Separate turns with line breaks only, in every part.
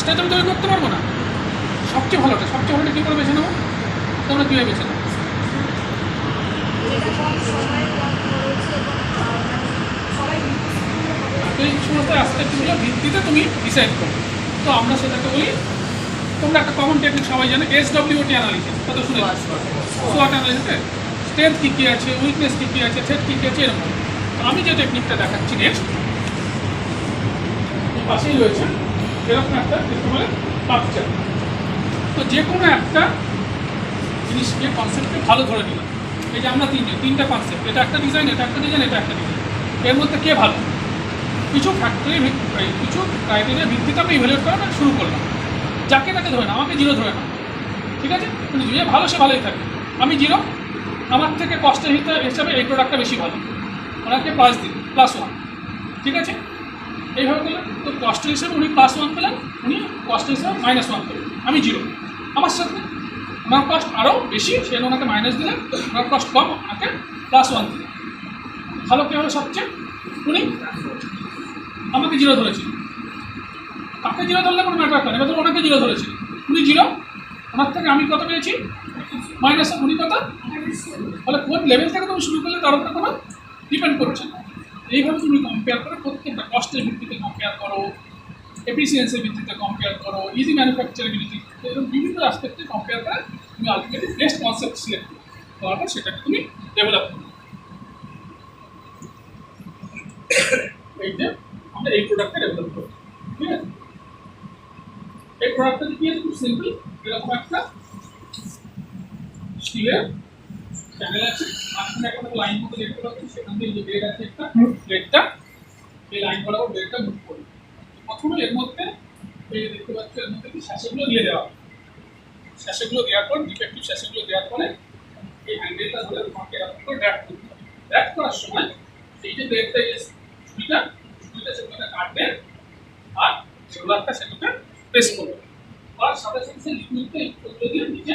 পাঁচটায় তো আমি তৈরি করতে পারব না। সবচেয়ে ভালোটা সবচেয়ে ভালোটা কী করে বেছে নেব? তোমরা কীভাবে বেছে নেব এই সমস্ত অ্যাসপেক্টগুলো ভিত্তিতে তুমি ডিসাইড করো। তো আমরা সেটাকে বলি তোমরা একটা কমন টেকনিক সবাই জানো এস ডব্লিউটি অ্যানালিসিস কত শুনে সোয়াট অ্যানালিসিসে স্ট্রেংথ কী কী আছে উইকনেস কী কী আছে থ্রেট কী কী আছে এরকম। তো আমি যে টেকনিকটা দেখাচ্ছি নেক্সট পাশেই রয়েছে এরকম একটা যেটা বলে পাকচার তো যে কোনো একটা জিনিসকে কনসেপ্টকে ভালো ধরে নিলাম। এই যে আমরা তিনজন তিনটা কনসেপ্ট এটা একটা ডিজাইন এটা একটা ডিজাইন এটা একটা ডিজাইন এর মধ্যে কে ভালো? কিছু ফ্যাক্টরি কিছু ক্রাইটেরিয়া ভিত্তিতে আমি ইভ্যালুয়েট করা শুরু করলাম। যাকে তাকে ধরে না আমাকে জিরো ধরে না ঠিক আছে? কিন্তু যে ভালো, সে ভালোই থাকে। আমি জিরো আমার থেকে কষ্টের হিসাবে এই প্রোডাক্টটা বেশি ভালো। ওনাকে প্লাস দিন প্লাস ওয়ান ঠিক আছে? এইভাবে করলেন তো কষ্ট হিসাবে উনি প্লাস ওয়ান পেলেন, উনি কষ্ট হিসাবে মাইনাস ওয়ান পেলেন। আমি জিরো আমার সাথে ওনার কস্ট আরও বেশি সে ওনাকে মাইনাস দিলেন ওনার কস্ট কম, ওনাকে প্লাস ওয়ান দিলেন ভালো কে হলো সবচেয়ে? উনি আমাকে জিরো ধরেছিল। তাকে জিরো ধরলে কোনো ম্যাটার করে এবার ওনাকে জিরো ধরেছিল। উনি জিরো ওনার থেকে আমি কত পেয়েছি? মাইনাস উনি কত? তাহলে কোন লেভেল থেকে তুমি শুরু করলে তার উপরে কোনো ডিপেন্ড করছে না। এইভাবে তুমি কম্পেয়ার করে, প্রত্যেকটা কস্টের ভিত্তিতে কম্পেয়ার করো এফিসিয়েন্সির ভিত্তিতে কম্পেয়ার করো ইজি ম্যানুফ্যাকচারেবিলিটি এরকম বিভিন্ন অ্যাসপেক্টে কম্পেয়ার করে তুমি আলটিমেটলি বেস্ট কনসেপ্ট সিলেক্ট করো। তারপর সেটাকে তুমি ডেভেলপ করো। এই যে আমরা এই প্রোডাক্টটা ডেভেলপ করি ঠিক আছে? এই প্রোডাক্টটা কি আছে খুব সিম্পল এরকম একটা স্টিলের চ্যানেল আছে। একটা লাইন মতো দেখতে পাচ্ছি সেখান থেকে যে আছে একটা ব্লেডটা এই লাইন বরাবর ব্লেডটা মুভ করি। প্রথমে এর মধ্যে এই দেখতে পাচ্ছি এর মধ্যে কি শ্যাসেগুলো দিয়ে দেওয়া। শ্যাসেগুলো দেওয়ার পর ডিফেক্টিভ শ্যাসেগুলো দেওয়ার পরে এই হ্যান্ডেলটা ধরে তোমাকে এরকম করে ড্র্যাগ করতে হবে। করার সময় এই যে ব্লেডটা এই ছুরিটা ছুরিটা সেগুলোকে কাটবে আর রোলারটা সেটাকে প্রেস করবে। আর সাথে সাথে সেই লিকুইডটা ওগুলো দিয়ে নিচে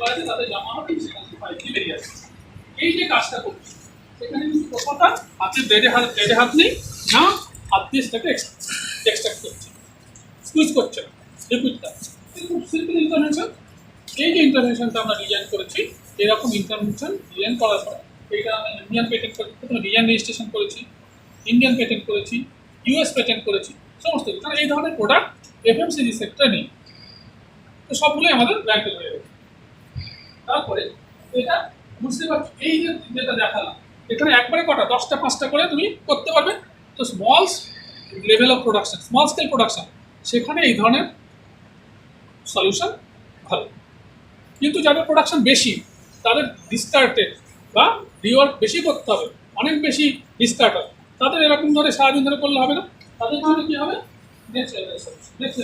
পাশে তাতে জমা হবে, সেখান থেকে এই যে কাজটা করছে, সেখানে কিন্তু প্রথমটা হাতে বেড়ে হাত বেড়ে হাত নেই, না, হাত দিয়ে সেটাকে এক্সট্রাক্ট করছে। স্কুইজ করছে লিকুইডটা খুব সিম্পল ইনফরমেশন এই যে ইন্টারভেনশনটা আমরা ডিজাইন করেছি, এরকম ইন্টারভেনশন ডিজাইন করার পর এইটা আমরা ইন্ডিয়ান পেটেন্ট প্রথমে ডিজাইন রেজিস্ট্রেশন করেছি ইন্ডিয়ান পেটেন্ট করেছি ইউএস পেটেন্ট করেছি, সমস্ত কিছু। এই ধরনের প্রোডাক্ট এফএমসিজি সেক্টরে নেই। তো সবগুলোই আমাদের ব্র্যান্ডেড হয়ে তারপরে এটা বুঝতে পারছ, এই যে যেটা দেখালাম, এখানে একবারে কটা, দশটা, পাঁচটা করে তুমি করতে পারবে। তো small level of production small scale production সেখানে এই ধরনের সলিউশন ভালো কিন্তু যাদের প্রোডাকশন বেশি, তাদের ডিসকার্টেড বা রিওয়ার্ক বেশি করতে হবে, অনেক বেশি ডিসকার্ট হবে। তাদের এরকম ধরে সারাদিন ধরে করলে হবে না। তাদের জন্য কী হবে? নেক্সট নেক্সট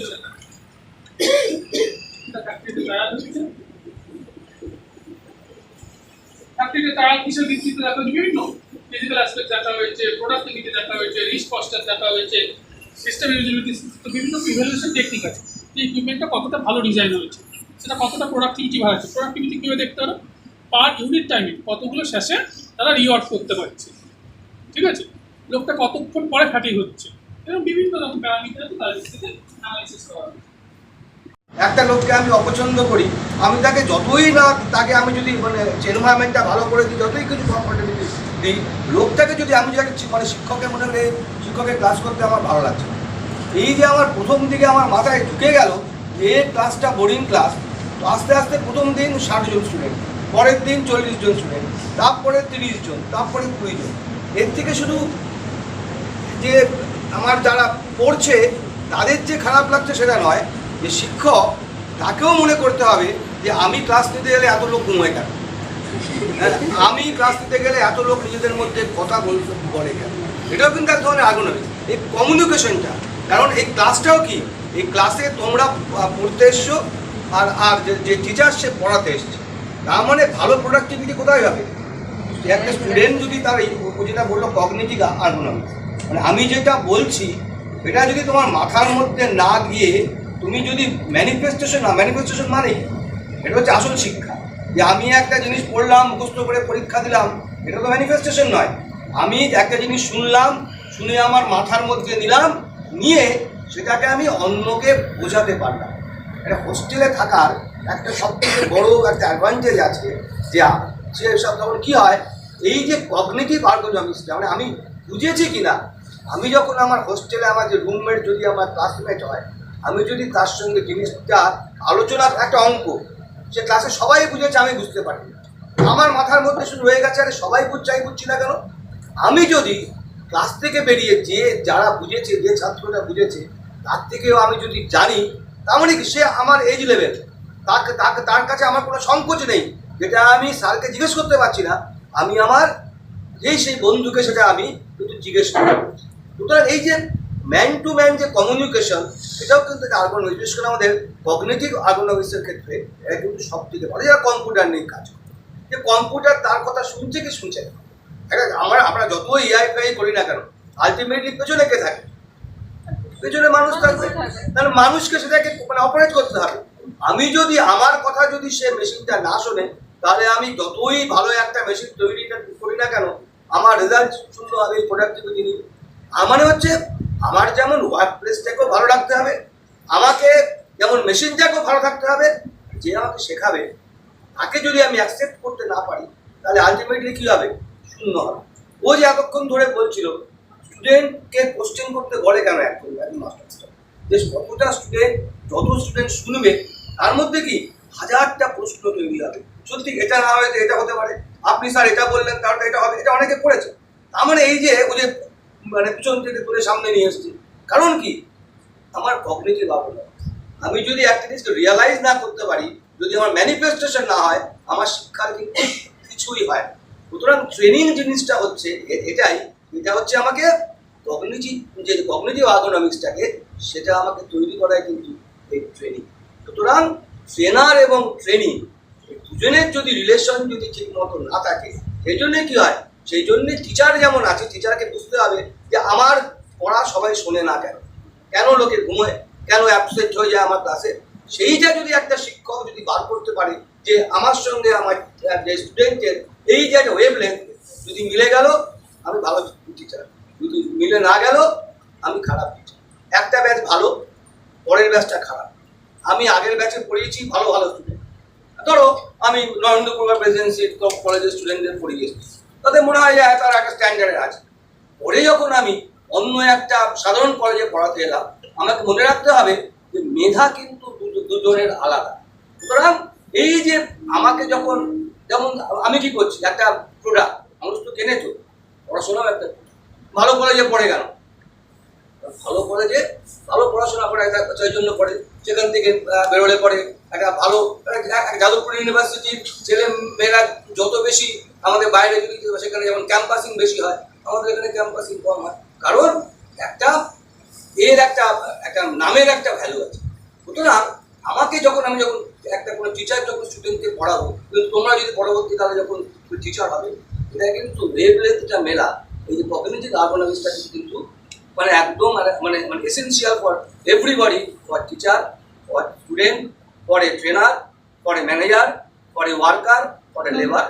তৈরি হচ্ছে ফ্যাক্টরিতে কিসের ভিত্তিতে দেখা হয়েছে বিভিন্ন ফিজিক্যাল অ্যাসপেক্ট দেখা হয়েছে প্রোডাক্টিভিটি দেখা হয়েছে রিস্ক কস্টার দেখা হয়েছে সিস্টেম ইউজিবিলিটি তো বিভিন্ন ইভ্যালুয়েশন টেকনিক আছে। এই ইকুইপমেন্টটা কতটা ভালো ডিজাইন হয়েছে, সেটা কতটা প্রোডাক্টিভিটি ভালো আছে প্রোডাক্টিভিটি কীভাবে দেখতে হবে? পার ইউনিট টাইমে কতগুলো শেষে তারা রিওয়ার্ড করতে পারছে। ঠিক আছে? লোকটা কতক্ষণ পরে ফ্যাটিক হচ্ছে, এরকম বিভিন্ন রকম প্যারামিটার তার ভিত্তিতে অ্যানালাইসিস করা হবে
একটা লোককে আমি অপছন্দ করি, আমি তাকে যতই না, তাকে আমি যদি মানে এনভায়রনমেন্টটা ভালো করে দিই, যতই কিছু কমফর্টেবিলিটি দিই, লোকটাকে যদি আমি যদি মানে শিক্ষকের মনে করে শিক্ষকের ক্লাস করতে আমার ভালো লাগছে এই যে আমার প্রথম দিকে আমার মাথায় ঢুকে গেল যে ক্লাসটা বোরিং ক্লাস তো আস্তে আস্তে প্রথম দিন ষাট জন স্টুডেন্ট পরের দিন চল্লিশ জন স্টুডেন্ট তারপরে তিরিশ জন, তারপরে কুড়ি জন। এর থেকে শুধু যে আমার যারা পড়ছে, তাদের যে খারাপ লাগছে সেটা নয় যে শিক্ষক তাকেও মনে করতে হবে যে আমি ক্লাস নিতে গেলে এত লোক ঘুমোয় কেন? হ্যাঁ, আমি ক্লাস নিতে গেলে এত লোক নিজেদের মধ্যে কথা বলে কেন? এটাও কিন্তু এক ধরনের আগুন হবে। এই কমিউনিকেশনটা কারণ এই ক্লাসটাও কি? এই ক্লাসে তোমরা পড়তে এসছো আর আর যে- টিচার সে পড়াতে এসছে। তার মানে ভালো প্রোডাক্টিভিটি কোথায় হবে? একটা স্টুডেন্ট যদি তার যেটা বলল কগনিটিভ আর্গোনমি মানে আমি যেটা বলছি এটা যদি তোমার মাথার মধ্যে না গিয়ে তুমি যদি ম্যানিফেস্টেশন না ম্যানিফেস্টেশন মানে এটা হচ্ছে আসল শিক্ষা। যে আমি একটা জিনিস পড়লাম, মুখস্থ করে পরীক্ষা দিলাম, এটা তো ম্যানিফেস্টেশন নয়। আমি একটা জিনিস শুনলাম, শুনে আমার মাথার মধ্যে নিলাম, নিয়ে সেটাকে আমি অন্যকে বোঝাতে পারলাম। একটা হোস্টেলে থাকার একটা সব থেকে বড় একটা অ্যাডভান্টেজ আছে যে সে সব তখন কী হয়? এই যে কগনিটিভ আর্গোনমিক্সটা মানে আমি বুঝেছি কি না আমি যখন আমার হোস্টেলে আমার যে রুমমেট যদি আমার ক্লাসমেট হয় আমি যদি তার সঙ্গে জিনিসটা আলোচনা একটা অঙ্ক, সে ক্লাসে সবাই বুঝেছে, আমি বুঝতে পারি আমার মাথার মধ্যে শুধু রয়ে গেছে, আরে সবাই বুঝছে, আমি বুঝছি না কেন? আমি যদি ক্লাস থেকে বেরিয়ে যে যারা বুঝেছে, যে ছাত্রটা বুঝেছে, তার থেকেও আমি যদি জানি, তার মানে কি, সে আমার এজ লেভেল তাকে তাকে তার কাছে আমার কোনো সংকোচ নেই, যেটা আমি স্যারকে জিজ্ঞেস করতে পারছি না। আমি আমার, যেই সেই বন্ধুকে সেটা আমি কিন্তু জিজ্ঞেস পারছি। সুতরাং এই যে ম্যান টু ম্যান যে কমিউনিকেশন এটাও কিন্তু আর্গোনমিক্স বিশেষ করে আমাদের কগনিটিভ আর্গোনমিক্সের ক্ষেত্রে এটা কিন্তু সব থেকে ভালো। যারা কম্পিউটার নিয়ে কাজ করে যে কম্পিউটার তার কথা শুনছে কি শুনছে না? আমরা আমরা যত এআই ফেআই করি না কেন আলটিমেটলি পেছনে কে থাকে? পেছনে মানুষ থাকবে। তাহলে মানুষকে সেটাকে মানে অপারেট করতে হবে। আমি যদি আমার কথা যদি সে মেশিনটা না শোনে তাহলে আমি যতই ভালো একটা মেশিন তৈরি না করি না কেন আমার রেজাল্ট শূন্য হবে প্রোডাক্টিভিটি নিয়ে আমার মানে হচ্ছে আমার যেমন ওয়ার্ক প্লেসটাকেও ভালো রাখতে হবে, আমাকে যেমন মেশিনটাকেও ভালো থাকতে হবে, যে আমাকে শেখাবে, তাকে যদি আমি অ্যাকসেপ্ট করতে না পারি, তাহলে আলটিমেটলি কী হবে? শূন্য হবে। ও যে এতক্ষণ ধরে বলছিল স্টুডেন্টকে কোশ্চেন করতে বলে কেন একজন একজন মাস্টার যে কতটা স্টুডেন্ট যত স্টুডেন্ট শুনবে, তার মধ্যে কি হাজারটা প্রশ্ন তৈরি হবে। সত্যি, এটা না হয়তো এটা হতে পারে। আপনি স্যার এটা বললেন তারপরে এটা হবে, এটা অনেকে পড়েছে তার মানে এই যে, ও যে মানে পিছন থেকে তুলে সামনে নিয়ে এসছে। কারণ কি? আমার কগনিটিভ আবহাওয়া আমি যদি একটা জিনিসকে রিয়ালাইজ না করতে পারি, যদি আমার ম্যানিফেস্টেশন না হয়, আমার শিক্ষার কিন্তু কিছুই হয়। সুতরাং ট্রেনিং জিনিসটা হচ্ছে এটাই। এটা হচ্ছে আমাকে কগনিটিভ যে কগনিটিভ আর্গোনমিক্সটাকে সেটা আমাকে তৈরি করায় কিন্তু এই ট্রেনিং সুতরাং ট্রেনার এবং ট্রেনিং দুজনের যদি রিলেশন যদি ঠিক মতো না থাকে, সেই জন্যে কি হয়? সেই জন্যে টিচার যেমন আছে টিচারকে বুঝতে হবে যে আমার পড়া সবাই শোনে না কেন? কেন লোকে ঘুমোয়? কেন অ্যাবসেন্ট হয়ে যায় আমার ক্লাসে সেইটা যদি একটা শিক্ষক যদি বার করতে পারে যে আমার সঙ্গে আমার যে স্টুডেন্টের এই যে একটা ওয়েভ লেন্থ যদি মিলে গেল, আমি ভালো টিচার যদি মিলে না গেল, আমি খারাপ টিচার একটা ব্যাচ ভালো, পরের ব্যাচটা খারাপ। আমি আগের ব্যাচে পড়িয়েছি, ভালো ভালো স্টুডেন্ট ধরো, আমি নরেন্দ্রপুর প্রেসিডেন্সি কলেজের স্টুডেন্টদের পড়িয়েছি তাদের মনে হয় যে হ্যাঁ, তার একটা স্ট্যান্ডার্ডে আছে। পরে যখন আমি অন্য একটা সাধারণ কলেজে পড়াতে এলাম আমাকে মনে রাখতে হবে যে মেধা কিন্তু দুজনের আলাদা। সুতরাং এই যে আমাকে যখন যেমন আমি কি করছি একটা প্রোডাক্ট মানুষ তো কেনেছো পড়াশোনাও একটা ভালো কলেজে পড়ে গেল ভালো কলেজে ভালো পড়াশোনা করে একটা জন্য পড়ে সেখান থেকে বেরোলে পড়ে একটা ভালো যাদবপুর ইউনিভার্সিটির ছেলে মেয়েরা আমাদের বাইরে যদি সেখানে যেমন ক্যাম্পাসিং বেশি হয়, আমাদের এখানে ক্যাম্পাসিং কম হয়। কারণ একটা এর একটা একটা নামের একটা ভ্যালু আছে। সুতরাং আমাকে যখন আমি যখন একটা কোনো টিচার যখন স্টুডেন্টকে পড়াবো, কিন্তু তোমরা যদি পরবর্তীকালে যখন টিচার হবে, এটা কিন্তু ওয়েভ লেন্থটা মেলা। এই যে কমিউনিটিভ আর্গোনামিক্সটা কিন্তু মানে একদম মানে মানে essential for everybody for teacher for student for a trainer for a manager for a worker for a labour